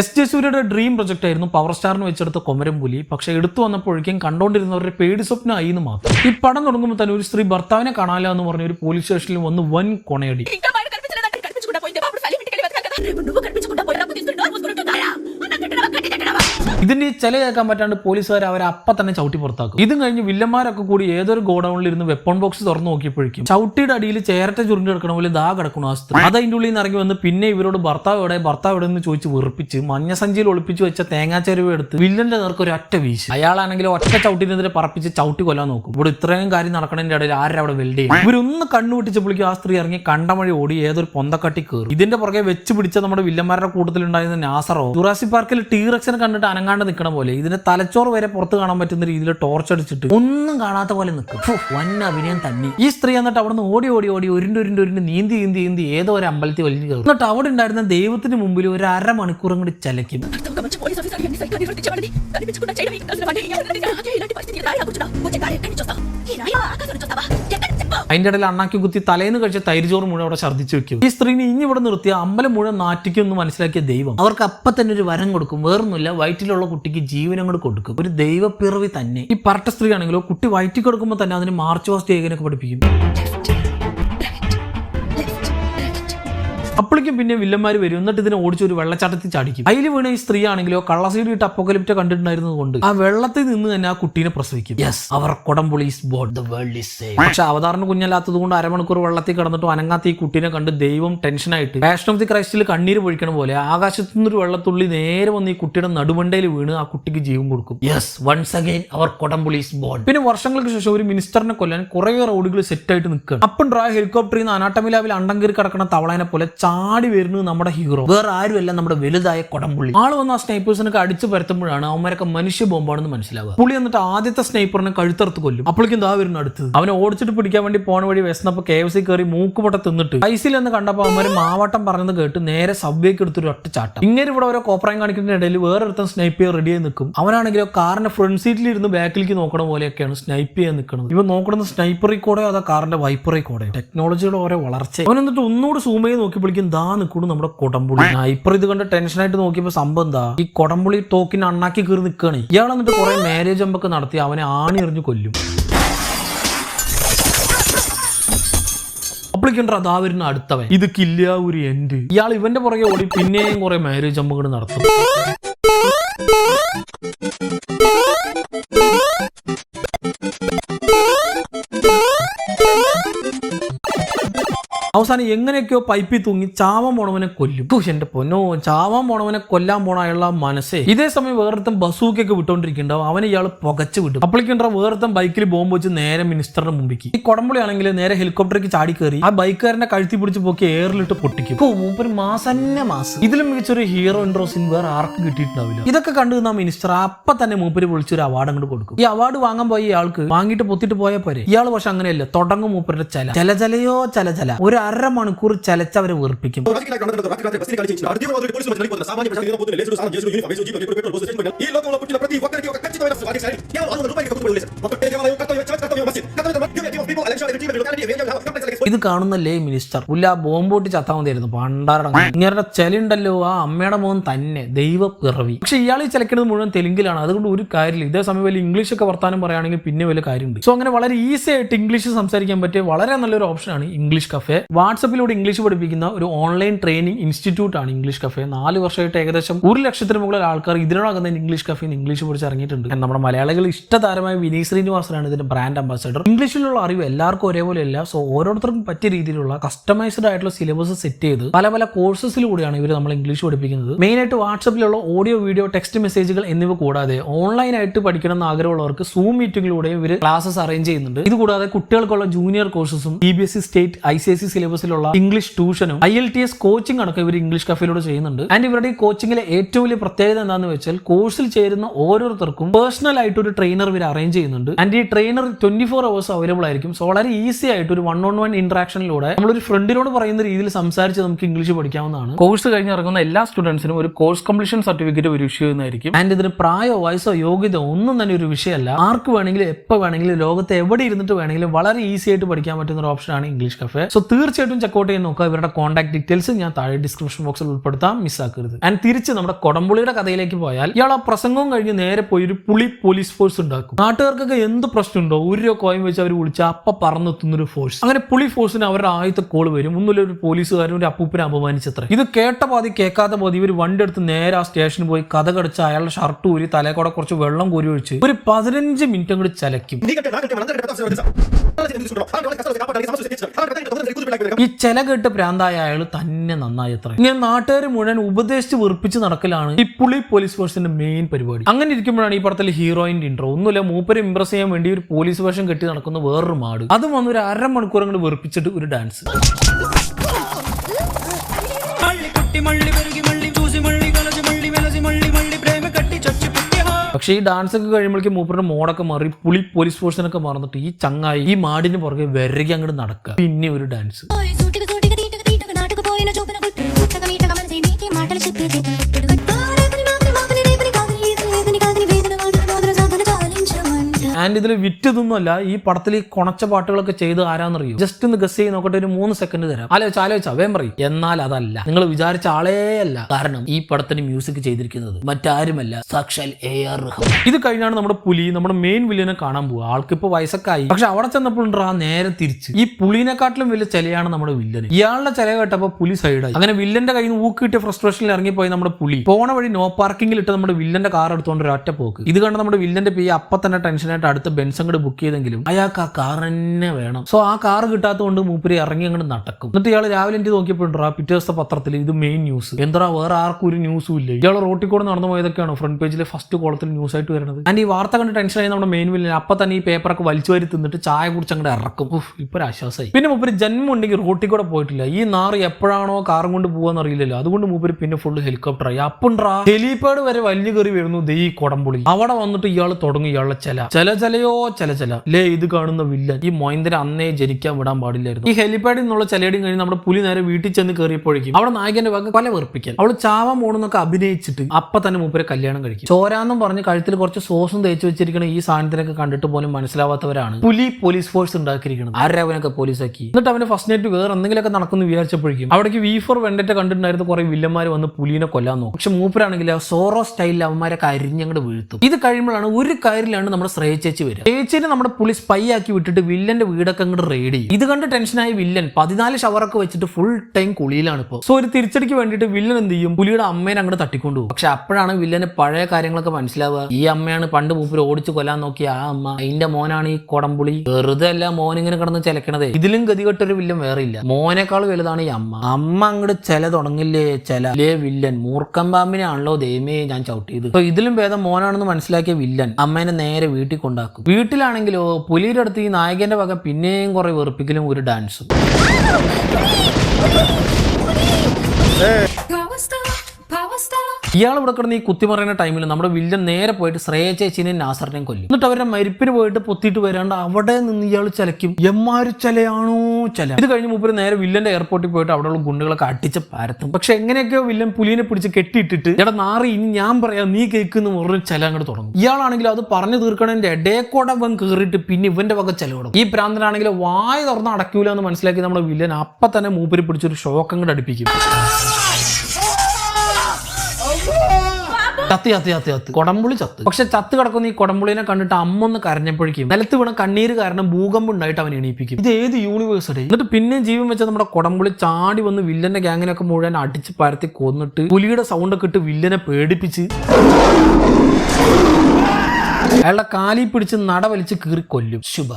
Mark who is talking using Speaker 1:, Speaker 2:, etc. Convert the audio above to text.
Speaker 1: S J സൂര്യയുടെ dream project ആയിരുന്നു power സ്റ്റാറിന് വെച്ചെടുത്ത കൊമരംപുലി. പക്ഷെ എടുത്തു വന്നപ്പോഴേക്കും കണ്ടോണ്ടിരുന്നവരുടെ പേടി സ്വപ്നമായി എന്ന് മാത്രം. ഈ പടം തുടങ്ങുമ്പോൾ തന്നെ ഒരു സ്ത്രീ ഭർത്താവിനെ കാണാനില്ല എന്ന് പറഞ്ഞ ഒരു
Speaker 2: പോലീസ് സ്റ്റേഷനിൽ വന്ന് വൻ കൊണയടി.
Speaker 1: ഇതിന്റെ ഈ ചില കേൾക്കാൻ പറ്റാണ്ട് പോലീസുകാർ അവരെ അപ്പം തന്നെ ചവിട്ടി പുറത്താക്കും. ഇതും കഴിഞ്ഞ് വില്ലന്മാരൊക്കെ കൂടി ഏതൊരു ഗോഡൌണിൽ ഇരുന്ന് വെപ്പൺ ബോക്സ് തുറന്നു നോക്കിയപ്പോഴേക്കും ചവിട്ടിയുടെ അടിയിൽ ചേരട്ട ചുരുണ്ടി കിടക്കണ പോലെ ദാ കിടക്കണു ആ സ്ത്രീ. അത് അതിന്റെ ഉള്ളിൽ നിന്ന് ഇറങ്ങി വന്ന് പിന്നെ ഇവരോട് ഭർത്താവ് എവിടെ ഭർത്താവ് എവിടെ എന്ന് ചോദിച്ച് വെറുപ്പിച്ച് മഞ്ഞസഞ്ചിയിൽ ഒളിപ്പിച്ച് വെച്ച തേങ്ങാച്ചെരുവ് എടുത്ത് വില്ലന്റെ നേർക്ക് ഒരു ഒറ്റ വീശ്. അയാളാണെങ്കിൽ ഒറ്റ ചവിട്ടിനെതിരെ പറപ്പിച്ച് ചവിട്ടി കൊല്ലാൻ നോക്കും. ഇവിടെ ഇത്രയും കാര്യം നടക്കണതിന്റെ ഇടയിൽ ആരും അവിടെ വെൽഡ് ചെയ്യും? ഇവരൊന്ന് കണ്ണു പിടിച്ചപ്പോഴേക്കും ആ സ്ത്രീ ഇറങ്ങി കണ്ടമഴി ഓടി ഏതൊരു പൊന്തക്കട്ടി കയറി ഇതിന്റെ പുറകെ വെച്ച് പിടിച്ച നമ്മുടെ വില്ലന്മാരുടെ കൂട്ടത്തിൽ ഉണ്ടായിരുന്ന നാസറോ ജുറാസി പാർക്കിൽ ടീറക്സിനെ കണ്ടിട്ട് അനങ്ങാണ്ട് നിൽക്കണ പോലെ. ഇതിന്റെ തലച്ചോറ് വരെ പുറത്ത് കാണാൻ പറ്റുന്ന രീതിയിൽ ടോർച്ച് അടിച്ചിട്ട് ഒന്നും കാണാത്ത പോലെ നിൽക്കും വൻ അഭിനയം തന്നെ. ഈ സ്ത്രീ എന്നിട്ട് അവിടുന്ന് ഓടി ഓടി ഓടി ഉരുണ്ട് ഉരുണ്ട് ഉരുണ്ട് നീന്തി നീന്തി നീന്തി ഏതോ ഒരു അമ്പലത്തിൽ വലിഞ്ഞു കയറും. എന്നിട്ട് അവിടെ ഉണ്ടായിരുന്ന ദൈവത്തിന് മുമ്പിൽ ഒരു അരമണിക്കൂറും കൂടി
Speaker 2: ചലക്കും
Speaker 1: അതിന്റെ ഇടയിൽ അണ്ണാക്കി കുത്തി തലേന്ന് കഴിച്ച തൈരുചോറ് മുഴുവൻ അവിടെ ഛർദ്ദിച്ചു വെക്കും. ഈ സ്ത്രീനെ ഇനി ഇവിടെ നിർത്തിയ അമ്പലം മുഴുവൻ നാറ്റിക്കുമെന്ന് മനസ്സിലാക്കിയ ദൈവം. അവർക്ക് അപ്പൊ തന്നെ ഒരു വരം കൊടുക്കും. വേറൊന്നുമില്ല വയറ്റിലുള്ള കുട്ടിക്ക് ജീവനം കൂടെ കൊടുക്കും. ഒരു ദൈവപ്പിറവി തന്നെ. ഈ പരട്ട സ്ത്രീ ആണെങ്കിലോ കുട്ടി വയറ്റിൽ കൊടുക്കുമ്പോൾ തന്നെ അതിന് മാർച്ച് വാസ്റ്റ് ഏകനൊക്കെ പഠിപ്പിക്കും. അപ്പോഴേക്കും പിന്നെ വില്ലന്മാർ വരും. എന്നിട്ട് ഇതിനെ ഓടിച്ച് ഒരു വെള്ളച്ചാട്ടത്തിൽ ചാടിക്കും. അതിൽ വീണ ഈ സ്ത്രീ ആണെങ്കിലോ കള്ളസീഡ് ഇട്ട് അപ്പോക്കലിപ്റ്റ കണ്ടിട്ടുണ്ടായിരുന്നത് കൊണ്ട് ആ വെള്ളത്തിൽ നിന്ന് തന്നെ ആ കുട്ടീനെ പ്രസവിക്കും. യെസ് അവർ കൊടംപുളി ബോട്ട് ദ വേൾഡ് സേഫ് പക്ഷെ അവതാരണ കുഞ്ഞല്ലാത്തത് കൊണ്ട് അരമണിക്കൂർ വെള്ളത്തിൽ കിടന്നിട്ട് അനങ്ങാത്ത ഈ കുട്ടീനെ കണ്ട് ദൈവം ടെൻഷനായിട്ട് പാഷൻ ഓഫ് ദി ക്രൈസ്റ്റിൽ കണ്ണീര് പൊഴിക്കണ പോലെ ആകാശത്തു നിന്നൊരു വെള്ളത്തുള്ളി നേരെ വന്ന് ഈ കുട്ടിയുടെ നടുമണ്ടയിൽ വീണ് ആ കുട്ടിക്ക് ജീവൻ കൊടുക്കും. യെസ് വൺസ് അഗൈൻ അവർ കൊടംപുളി ബോട്ട് പിന്നെ വർഷങ്ങൾക്ക് ശേഷം ഒരു മിനിസ്റ്ററിനെ കൊല്ലാൻ കുറെ റോഡുകൾ സെറ്റ് ആയിട്ട് നിൽക്കുകയാണ് അപ്പം ഡ്രാ ഹെലികോപ്റ്ററിൽ നിന്ന് അനാട്ടമിലാവിൽ അണ്ടം കയറി കിടക്കുന്ന തവളനെ പോലെ ചാടി വരുന്നത് നമ്മുടെ ഹീറോ. വേറെ ആരുമല്ല നമ്മുടെ വലുതായ കൊടംപുള്ളി. ആൾ വന്ന ആ സ്നൈപ്പേഴ്സിനൊക്കെ അടിച്ചു പരത്തുമ്പോഴാണ് അവന്മാരൊക്കെ മനുഷ്യ ബോംബാണെന്ന് മനസ്സിലാവുക. പുള്ളി എന്നിട്ട് ആദ്യത്തെ സ്നൈപ്പറിനെ കഴുത്തറുത്ത് കൊല്ലും. അപ്പോഴേക്കും ദാ വരുന്നു അടുത്ത് അവനെ ഓടിച്ചിട്ട് പിടിക്കാൻ വേണ്ടി പോണ വഴി വിശന്നപ്പോ കെ എഫ് സി കയറി മൂക്കുപൊട്ട തിന്നിട്ട്. ഐസിൽ എന്ന് കണ്ടപ്പോൾ അവന്മാര് മാവട്ടം പറഞ്ഞത് കേട്ട് നേരെ സബ്വേക്ക് എടുത്തൊരു ഒറ്റ ചാട്ടം. ഇങ്ങനെ ഇവിടെ ഓരോ കോപ്രായം കാണിക്കുന്നതിന് ഇടയിൽ വേറെ ഒരുത്തൻ സ്നൈപ്പ് ചെയ്യാൻ റെഡി ആയി നിൽക്കും. അവനാണെങ്കിലോ കാറിന്റെ ഫ്രണ്ട് സീറ്റിൽ ഇരുന്ന് ബാക്കിലേക്ക് നോക്കണ പോലെയൊക്കെയാണ് സ്നൈപ്പ് ചെയ്യാൻ നിൽക്കുന്നത്. ഇവ നോക്കുന്നത് സ്നൈപ്പറിൽ കൂടെയോ അതോ കാറിന്റെ വൈപ്പറിൽ കൂടെയോ ടെക്നോളജിയുടെ ഓരോ വളർച്ച അവൻ എന്നിട്ട് ഒന്നുകൂടി സൂം ചെയ്ത് നോക്കിയപ്പോഴേക്കും ദാ നിൽക്കുന്നു നമ്മുടെ കൊടംപുളി സ്നൈപ്പർ ഇത് കണ്ട് ടെൻഷനായിട്ട് നോക്കിയപ്പോൾ സംഭവം എന്താ? ഈ കൊടംപുളി തോക്കിന് അണ്ണാക്കി കീറി നിൽക്കുകയാണ് ഇയാൾ എന്നിട്ട് കുറെ മാരേജ് അമ്പൊക്കെ നടത്തി അവനെ ആണി എറിഞ്ഞു കൊല്ലും. അപ്പോഴേക്കുണ്ടോ അതാ വരുന്ന അടുത്തവൻ. ഇത് കില്ല ഒരു എൻഡ് ഇയാൾ ഇവന്റെ പുറകെ ഓടി പിന്നെയും കുറെ മാരേജ് അമ്പുകൾ നടത്തും. അവസാനം എങ്ങനെയൊക്കെയോ പൈപ്പിൽ തൂങ്ങി ചാവാൻ പോണവനെ കൊല്ലും. എന്റെ പൊന്നോ ചാവാൻ പോണവനെ കൊല്ലാൻ പോണ അയാളുടെ മനസ്സേ. ഇതേ സമയം വേറൊരുത്തം ബസൂക്കൊക്കെ വിട്ടോണ്ടിരിക്കുന്നുണ്ടാവും. അവനെ ഇയാൾ പുകച്ചു വിട്ടു അപ്പോഴേക്കുണ്ടോ വേറൊരുത്തം ബൈക്കിൽ ബോംബ് വെച്ച് നേരെ മിനിസ്റ്ററിന്റെ മുമ്പിക്ക് ഈ കൊടമ്പുളി ആണെങ്കിൽ നേരെ ഹെലികോപ്റ്ററിലേക്ക് ചാടി കയറി ആ ബൈക്കുകാരനെ കഴുത്തി പിടിച്ച് പോക്കി എയറിലിട്ട് പൊട്ടിക്കും. ഓ മൂപ്പര് മാസം തന്നെ മാസം. ഇതിലും മികച്ചൊരു ഹീറോ ഇൻട്രോ സീൻ വേറെ ആർക്കും കിട്ടിയിട്ടുണ്ടാവില്ല. ഇതൊക്കെ കണ്ടു നിന്ന മിനിസ്റ്റർ അപ്പൊ തന്നെ മൂപ്പര് വിളിച്ചൊരു അവാർഡ് അങ്ങോട്ട് കൊടുക്കും. ഈ അവാർഡ് വാങ്ങാൻ പോയി ഇയാൾക്ക് വാങ്ങിയിട്ട് പൊത്തിട്ട് പോയാൽ പോരെ. ഇയാൾ പക്ഷെ അങ്ങനെയല്ല തുടങ്ങും മൂപ്പരുടെ ചല. ചല ചലയോ ചല ചല. ഒരു അരമണിക്കൂർ
Speaker 3: ചലച്ച് അവരെ വെറുപ്പിക്കും
Speaker 1: ഇത് കാണുന്നല്ലേ മിനിസ്റ്റർ ഉല്ല ബോംബോട്ടി ചത്താൻ മതിയായിരുന്നു പണ്ടാരടം ഇങ്ങനെ ചെലുണ്ടല്ലോ ആ അമ്മയുടെ മോൻ തന്നെ ദൈവ പിറവി പക്ഷെ ഇയാൾ ഈ ചിലക്കുന്നത് മുഴുവൻ തെലുങ്കിലാണ് അതുകൊണ്ട് ഒരു കാര്യമില്ല ഇതേ സമയം വലിയ ഇംഗ്ലീഷ് ഒക്കെ വർത്താനം പറയുകയാണെങ്കിൽ പിന്നെ വലിയ കാര്യമുണ്ട് സോ അങ്ങനെ വളരെ ഈസി ആയിട്ട് ഇംഗ്ലീഷ് സംസാരിക്കാൻ പറ്റിയ വളരെ നല്ലൊരു ഓപ്ഷനാണ് ഇംഗ്ലീഷ് കഫേ വാട്സപ്പിലൂടെ ഇംഗ്ലീഷ് പഠിപ്പിക്കുന്ന ഒരു ഓൺലൈൻ ട്രെയിനിങ് ഇൻസ്റ്റിറ്റ്യൂട്ട് ആണ് ഇംഗ്ലീഷ് കഫേ നാല് വർഷമായിട്ട് ഏകദേശം ഒരു ലക്ഷത്തിന് മുകളിൽ ആൾക്കാർ ഇതിനോടകം തന്നെ ഇംഗ്ലീഷ് കഫേന്ന് ഇംഗ്ലീഷ് പഠിച്ച് ഇറങ്ങിയിട്ടുണ്ട് നമ്മുടെ മലയാളികൾ ഇഷ്ടതാരമായ വിനീത് ശ്രീനിവാസനാണ് ഇതിന്റെ ബ്രാൻഡ് അംബാസഡർ ഇംഗ്ലീഷിലുള്ള അറിവ് എല്ലാവർക്കും ഒരേപോലെ അല്ല സോ ഓരോരുത്തർക്കും പറ്റിയ രീതിയിലുള്ള കസ്റ്റമൈസ്ഡ് ആയിട്ടുള്ള സിലബസ് സെറ്റ് ചെയ്ത് പല പല കോഴ്സസിലൂടെയാണ് ഇവർ നമ്മൾ ഇംഗ്ലീഷ് പഠിപ്പിക്കുന്നത്. മെയിൻ ആയിട്ട് വാട്സപ്പിലുള്ള ഓഡിയോ വീഡിയോ ടെക്സ്റ്റ് മെസ്സേജുകൾ എന്നിവ കൂടാതെ ഓൺലൈനായിട്ട് പഠിക്കണം എന്ന് ആഗ്രഹമുള്ളവർക്ക് സൂം മീറ്റിംഗിലൂടെയും ഇവർ ക്ലാസ്സസ് അറേഞ്ച് ചെയ്യുന്നുണ്ട്. ഇത് കൂടാതെ കുട്ടികൾക്കുള്ള junior കോഴ്സസും B B S C state I C S E സിലബസിലുള്ള English ട്യൂഷനും I L T S coaching അടക്കം ഇവർ ഇംഗ്ലീഷ് കഫയിലൂടെ ചെയ്യുന്നുണ്ട്. ആൻഡ് ഇവരുടെ ഈ കോച്ചിങ്ങിലെ ഏറ്റവും വലിയ പ്രത്യേകത എന്താണെന്ന് വെച്ചാൽ കോഴ്സിൽ ചേരുന്ന ഓരോരുത്തർക്കും പേഴ്സണൽ ആയിട്ട് ഒരു ട്രെയിനർ ഇവർ അറേഞ്ച് ചെയ്യുന്നുണ്ട്. ആൻഡ് ഈ trainer twenty four hours available ആയിരിക്കും. സോ വളരെ ഈസി ആയിട്ട് ഒരു വൺ ഓൺ വൺ ഇന്ററാക്ഷനിലൂടെ നമ്മളൊരു ഫ്രണ്ടിനോട് പറയുന്ന രീതിയിൽ സംസാരിച്ച് നമുക്ക് ഇംഗ്ലീഷ് പഠിക്കാവുന്നതാണ്. കോഴ്സ് കഴിഞ്ഞ് ഇറങ്ങുന്ന എല്ലാ സ്റ്റുഡൻസിനും ഒരു കോഴ്സ് കംപ്ലീഷൻ സർട്ടിഫിക്കറ്റ് ഒരു ഇഷ്യൂ ചെയ്യുന്നതായിരിക്കും. ആൻഡ് ഇതിന് പ്രായോ വയസ്സോ യോഗ്യത ഒന്നും തന്നെ ഒരു വിഷയമല്ല. ആർക്ക് വേണമെങ്കിലും എപ്പോൾ വേണമെങ്കിലും ലോകത്ത് എവിടെ ഇരുന്നിട്ട് വേണമെങ്കിലും വളരെ ഈസി ആയിട്ട് പഠിക്കാൻ പറ്റുന്ന ഒരു ഓപ്ഷനാണ് ഇംഗ്ലീഷ് കഫേ സോ തീർച്ചയായിട്ടും തീർച്ചയായിട്ടും ചെക്കൗട്ട് ചെയ്ത് നോക്കുക. ഇവരുടെ കോൺടാക്ട് ഡീറ്റെയിൽസ് ഞാൻ താഴെ ഡിസ്ക്രിപ്ഷൻ ബോക്സിൽ ഉൾപ്പെടുത്താം. മിസ്സാക്കരുത് ആൻഡ് തിരിച്ച് നമ്മുടെ കൊടംപുളിയുടെ കഥയിലേക്ക് പോയാൽ ഇയാൾ ആ പ്രസംഗവും കഴിഞ്ഞ് നേരെ പോയി ഒരു പുളി പോലീസ് ഫോഴ്സ് ഉണ്ടാക്കും. നാട്ടുകാർക്കൊക്കെ എന്ത് പ്രശ്നമുണ്ടോ? ഒരു രൂപ കോയം വെച്ച് അവർ വിളിച്ച അപ്പ പറന്നെത്തുന്ന ഒരു ഫോഴ്സ് അങ്ങനെ പുളി ഫോഴ്സിന് അവരുടെ ആദ്യത്തെ കോൾ വരും. ഒന്നുമില്ല ഒരു പോലീസുകാരൻ ഒരു അപ്പൂപ്പിനെ അപമാനിച്ചത്ര. ഇത് കേട്ട പാതി കേൾക്കാത്ത പാതി ഇവർ വണ്ടി എടുത്ത് നേരെ ആ സ്റ്റേഷനിൽ പോയി കഥ കടിച്ച് അയാളുടെ ഷർട്ട് ഊരി തലേക്കൂടെ കുറച്ച് വെള്ളം കോരി ഒഴിച്ച് ഒരു പതിനഞ്ച് മിനിറ്റ് അങ്ങോട്ട് ചലക്കും ഈ ചില കേട്ട് പ്രാന്തായ അയാൾ തന്നെ നന്നായി എത്ര ഇങ്ങനെ നാട്ടുകാർ മുഴുവൻ ഉപദേശിച്ച് വെറുപ്പിച്ച് നടക്കലാണ് ഈ പുളി പോലീസ് ഫോഴ്സിന്റെ മെയിൻ പരിപാടി. അങ്ങനെ ഇരിക്കുമ്പോഴാണ് ഈ പടത്തിൽ ഹീറോയിന്റെ ഇൻട്രോ ഒന്നുമില്ല മൂപ്പര് ഇംപ്രസ് ചെയ്യാൻ വേണ്ടി ഒരു പോലീസ് വേഷം കെട്ടി നടക്കുന്ന വേറൊരു മാട്. അതും വന്ന് ഒരു അരമണിക്കൂർ അങ്ങോട്ട് വെറുപ്പിച്ചിട്ട് ഒരു ഡാൻസ് പക്ഷേ ഈ ഡാൻസ് ഒക്കെ കഴിയുമ്പോഴേക്കും മൂപ്പറിന്റെ മോഡൊക്കെ മാറി പുളി പോലീസ് ഫോഴ്സിനൊക്കെ മറന്നിട്ട് ഈ ചങ്ങായി ഈ മാടിന് പുറകെ വിരകി അങ്ങോട്ട് നടക്കുക. പിന്നെ ഒരു ഡാൻസ്
Speaker 2: നാട്ടുക
Speaker 1: ആൻഡ് ഇതിൽ വിറ്റതൊന്നുമല്ല ഈ പടത്തിൽ ഈ കൊണച്ച പാട്ടുകളൊക്കെ ചെയ്ത് ആരാന്നറിയോ? ജസ്റ്റ് ഒന്ന് ഗസ് ചെയ്ത് നോക്കട്ടെ ഒരു മൂന്ന് സെക്കൻഡ് തരാം. ആലോചിച്ച് ആലോചിച്ച വേം പറയും എന്നാൽ അതല്ല. നിങ്ങൾ വിചാരിച്ച ആളേ അല്ല. കാരണം ഈ പടത്തിന് മ്യൂസിക് ചെയ്തിരിക്കുന്നത് മറ്റാരുമല്ല സാക്ഷാൽ എ ആർ ഇത് കഴിഞ്ഞാണ് നമ്മുടെ പുലി നമ്മുടെ മെയിൻ വില്ലനെ കാണാൻ പോവുക. ആൾക്ക് ഇപ്പൊ വയസ്സൊക്കെ പക്ഷെ അവിടെ ചെന്നപ്പോഴുണ്ട് നേരെ തിരിച്ച്. ഈ പുലിനെക്കാട്ടിലും വലിയ ചിലയാണ് നമ്മുടെ വില്ലൻ ഇയാളുടെ ചില കേട്ടപ്പോ പുലി സൈഡായി അങ്ങനെ വില്ലന്റെ കയ്യിൽ നിന്ന് ഊക്കിട്ട് ഫ്രസ്ട്രേഷനിൽ ഇറങ്ങിപ്പോയി നമ്മുടെ പുലി. പോണ വഴി നോ പാർക്കിംഗിൽ ഇട്ട് നമ്മുടെ വില്ലന്റെ കാർ എടുത്തുകൊണ്ട് ഒരു ഒറ്റ പോക്ക്. ഇത് കണ്ട് നമ്മുടെ വില്ലന്റെ പി അപ്പൊ തന്നെ ടെൻഷനായിട്ട് അടുത്ത ബെൻസ് അങ്ങോട്ട് ബുക്ക് ചെയ്തെങ്കിലും അയാൾക്ക് ആ കാർ തന്നെ വേണം. സോ ആ കാർ കിട്ടാത്തതുകൊണ്ട് മൂപ്പര് ഇറങ്ങി അങ്ങോട്ട് നടക്കും. എന്നിട്ട് ഇയാൾ രാവിലെ എനിക്ക് നോക്കിയപ്പോഴുണ്ടോ? ആ പിറ്റേ ദിവസത്തെ പത്രത്തിൽ ഇത് മെയിൻ ന്യൂസ് എന്താ വേറെ ആർക്കും ഒരു ന്യൂസും ഇല്ല. ഇയാൾ റോട്ടിൽ കൂടെ നടന്നു പോയതൊക്കെയാണ് ഫ്രണ്ട് പേജിലെ ഫസ്റ്റ് കോളത്തിൽ ന്യൂസ് ആയിട്ട് വരുന്നത്? ആൻഡ് ഈ വാർത്ത കണ്ട് ടെൻഷനായി നമ്മുടെ മെയിൻ വില്ലൻ അപ്പൊ തന്നെ ഈ പേപ്പറൊക്കെ വലിച്ചു വരി തിന്നിട്ട് ചായ കുടിച്ച് അങ്ങോട്ട് ഇറക്കും. ഇപ്പൊ ഒരു ആശ്വാസമായി പിന്നെ മൂപ്പര് ജന്മം ഉണ്ടെങ്കിൽ റോട്ടിൽ കൂടെ പോയിട്ടില്ല. ഈ നാറ് എപ്പോഴാണോ കാറും കൊണ്ട് പോകാന്ന് അറിയില്ലല്ലോ. അതുകൊണ്ട് മൂപ്പര് പിന്നെ ഫുൾ ഹെലികോപ്റ്റർ ആയി. അപ്പുണ്ടാ ഹെലിപാഡ് വരെ വലിഞ്ഞു കയറി വരുന്നു ദേ ഈ കൊടംപുളി അവിടെ വന്നിട്ട് ഇയാൾ തുടങ്ങി ഇയാളുടെ ചില. ചില ചിലയോ ചില ചില. ലേ ഇത് കാണുന്ന വില്ലൻ. ഈ മൊയന്തര അന്നേ ജനിക്കാൻ വിടാൻ പാടില്ലായിരുന്നു. ഈ ഹെലിപാഡിൽ നിന്നുള്ള ചിലയുടെയും കഴിഞ്ഞ് നമ്മുടെ പുലി നേരെ വീട്ടിൽ ചെന്ന് കയറിയപ്പോഴേക്കും അവിടെ നായകന്റെ വക പല വെറുപ്പിക്കൽ. അവൾ ചാവാൻ പോണെന്നൊക്കെ അഭിനയിച്ചിട്ട് അപ്പൊ തന്നെ മൂപ്പരെ കല്യാണം കഴിക്കും. ചോരാന്നും പറഞ്ഞ് കഴുത്തിൽ കുറച്ച് സോസും തേച്ച് വെച്ചിരിക്കുന്ന ഈ സാധനത്തിനൊക്കെ കണ്ടിട്ട് പോലും മനസ്സിലാവാത്തവരാണ് പുലി പോലീസ് ഫോഴ്സ് ഉണ്ടാക്കിയിരിക്കുന്നത്. ആരവനൊക്കെ പോലീസാക്കി. എന്നിട്ട് അവന് ഫസ്റ്റ് നൈറ്റ് വേറെ എന്തെങ്കിലുമൊക്കെ നടക്കുന്നു വിചാരിച്ചപ്പോഴേക്കും അവിടേക്ക് വി ഫോർ വെണ്ടറ്റ കണ്ടിട്ടുണ്ടായിരുന്നു കുറെ വില്ലന്മാർ വന്ന് പുലിനെ കൊല്ലാൻ നോക്കും. പക്ഷെ മൂപ്പരാണെങ്കിൽ സോറോ സ്റ്റൈലിൽ അവന്മാരെ കരിഞ്ഞങ്ങോട് വീഴ്ത്തും. ഇത് കഴിയുമ്പോഴാണ് ഒരു കാര്യത്തിലാണ് നമ്മുടെ ശ്രേയ ചേച്ചി വരും ചേച്ചിനെ നമ്മുടെ പുളി സ്പൈ ആക്കി വിട്ടിട്ട് വില്ലന്റെ വീടൊക്കെ അങ്ങോട്ട് റെയ്ഡ് ചെയ്യും. ഇത് കണ്ട് ടെൻഷനായ വില്ലൻ പതിനാല് ഷവറൊക്കെ വെച്ചിട്ട് ഫുൾ ടൈം കുളിയിലാണ് ഇപ്പോൾ സോ ഒരു തിരിച്ചടിക്ക് വേണ്ടിയിട്ട് വില്ലൻ എന്ത് ചെയ്യും? പുലിയുടെ അമ്മേനെ അങ്ങോട്ട് തട്ടിക്കൊണ്ടു പക്ഷെ അപ്പോഴാണ് വില്ലന് പഴയ കാര്യങ്ങളൊക്കെ മനസ്സിലാവുക. ഈ അമ്മയാണ് പണ്ട് മൂപ്പര് ഓടിച്ച് കൊല്ലാൻ നോക്കിയ ആ അമ്മ. അതിന്റെ മോനാണ് ഈ കൊടംപുളി. വെറുതെ അല്ല മോൻ ഇങ്ങനെ കിടന്ന് ചിലക്കണതേ. ഇതിലും ഗതികെട്ടൊരു വില്ലൻ വേറെ ഇല്ല. മോനേക്കാൾ വലുതാണ് ഈ അമ്മ. അമ്മ അങ്ങോട്ട് ചില തുടങ്ങില്ലേ ചില. ലേ വില്ലൻ. മൂർക്കം ആണല്ലോ ദൈമേ ഞാൻ ചവിട്ടിയത്. ഇതിലും ഭേദം മോനാണെന്ന് മനസ്സിലാക്കിയ വില്ലൻ അമ്മേനെ നേരെ വീട്ടിൽ കൊണ്ടാക്കും വീട്ടിലാണെങ്കിലോ പുലിയുടെ അടുത്ത് ഈ നായകന്റെ വക പിന്നെയും കുറെ വെറുപ്പിക്കലും ഒരു ഡാൻസും ഇയാൾ ഇവിടെ കിടന്ന് ഈ കുത്തി പറയുന്ന ടൈമിൽ നമ്മുടെ വില്ലൻ നേരെ പോയിട്ട് ശ്രേയ ചേച്ചിനെയും നാസറിനെയും കൊല്ലും. എന്നിട്ട് അവരുടെ മരിപ്പിന് പോയിട്ട് പൊത്തിയിട്ട് വരാണ്ട് അവിടെ നിന്ന് ഇയാൾ ചലയ്ക്കും. എമ്മാര് ചലയാണോ ചല? ഇത് കഴിഞ്ഞ് മുപ്പര് നേരെ വില്ലന്റെ എയർപോർട്ടിൽ പോയിട്ട് അവിടെയുള്ള ഗുണ്ടുകളൊക്കെ അടിച്ച് പരത്തും. പക്ഷെ എങ്ങനെയൊക്കെയോ വില്ലൻ പുലിനെ പിടിച്ച് കെട്ടിയിട്ടിട്ട് എടാ നാറി ഇനി ഞാൻ പറയാം നീ കേൾക്കുന്ന പറഞ്ഞ് ചില അങ്ങോട്ട് തുടങ്ങും. ഇയാളാണെങ്കിൽ അത് പറഞ്ഞു തീർക്കണതിന്റെ ഇടയക്കോടെ വൻ കയറിയിട്ട് പിന്നെ ഇവന്റെ വക ചെലവിടും ഈ പ്രാന്തനാണെങ്കിൽ വായ തുറന്ന് അടക്കൂല എന്ന് മനസ്സിലാക്കി നമ്മുടെ വില്ലൻ അപ്പൊ തന്നെ മൂപ്പര് പിടിച്ചൊരു ഷോക്ക് അങ്ങോട്ട് അടുപ്പിക്കും. ചത്ത് ചത്ത് ചത്ത് ചത്ത്. കൊടമ്പുളി ചത്ത്. പക്ഷെ ചത്ത് കിടക്കുന്ന ഈ കൊടംപുളിനെ കണ്ടിട്ട് അമ്മ ഒന്ന് കരഞ്ഞപ്പോഴേക്കും നിലത്ത് വീണ കണ്ണീര് കാരണം ഭൂകമ്പം ഉണ്ടായിട്ട് അവൻ എണീപ്പിക്കും. ഇത് ഏത് യൂണിവേഴ്സിറ്റി എന്നിട്ട് പിന്നെയും ജീവൻ വെച്ച നമ്മുടെ കൊടമ്പുളി ചാടി വന്ന് വില്ലന്റെ ഗ്യാങ്ങിനൊക്കെ മുഴുവൻ അടിച്ച് പരത്തി കൊന്നിട്ട് പുലിയുടെ സൗണ്ട് ഒക്കെ ഇട്ട് വില്ലനെ പേടിപ്പിച്ച് അയാളുടെ കാലി പിടിച്ച് നടവലിച്ച് കീറി കൊല്ലും. ശുഭം.